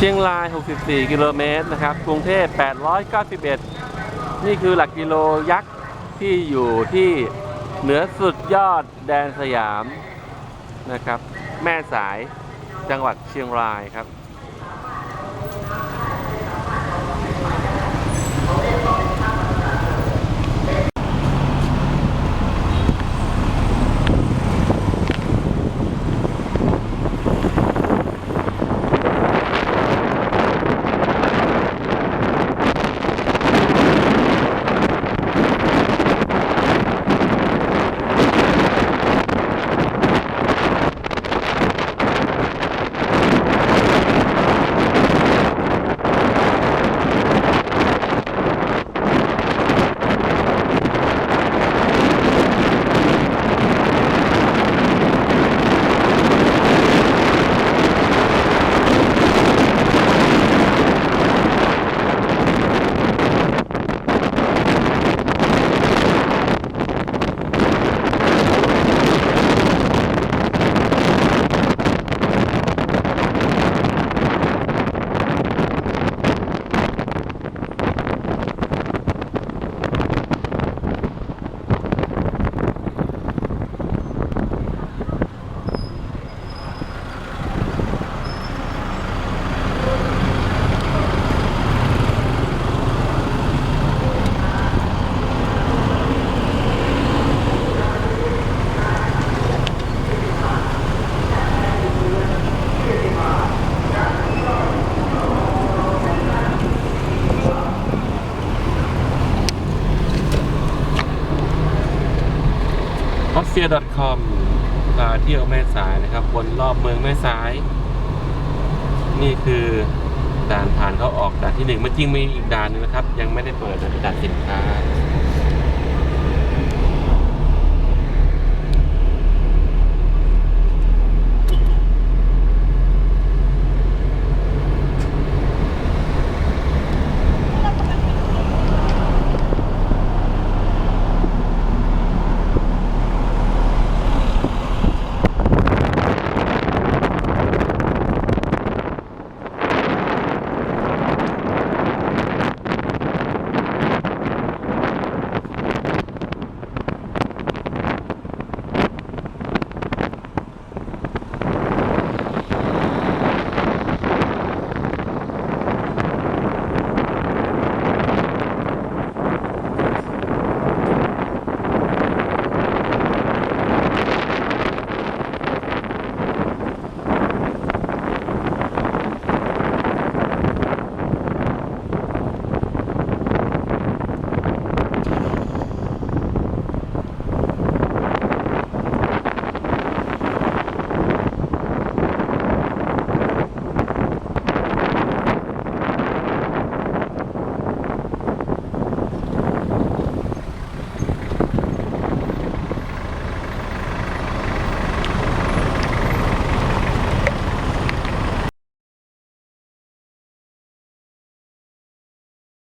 เชียงราย 64 กิโลเมตรนะครับ กรุงเทพ 891 นี่คือหลักกิโลยักษ์ที่อยู่ที่เหนือสุดยอดแดนสยามนะครับ แม่สายจังหวัดเชียงรายครับ เฟีย c o m พาเที่ยวแม่สายนะครับวนรอบเมืองแม่สาย นี่คือด่านผ่านเข้าออกด่านที่หนึ่งมันจริงมีอีกด่านหนึงนะครับ ยังไม่ได้เปิดเป็นด่านสินค้า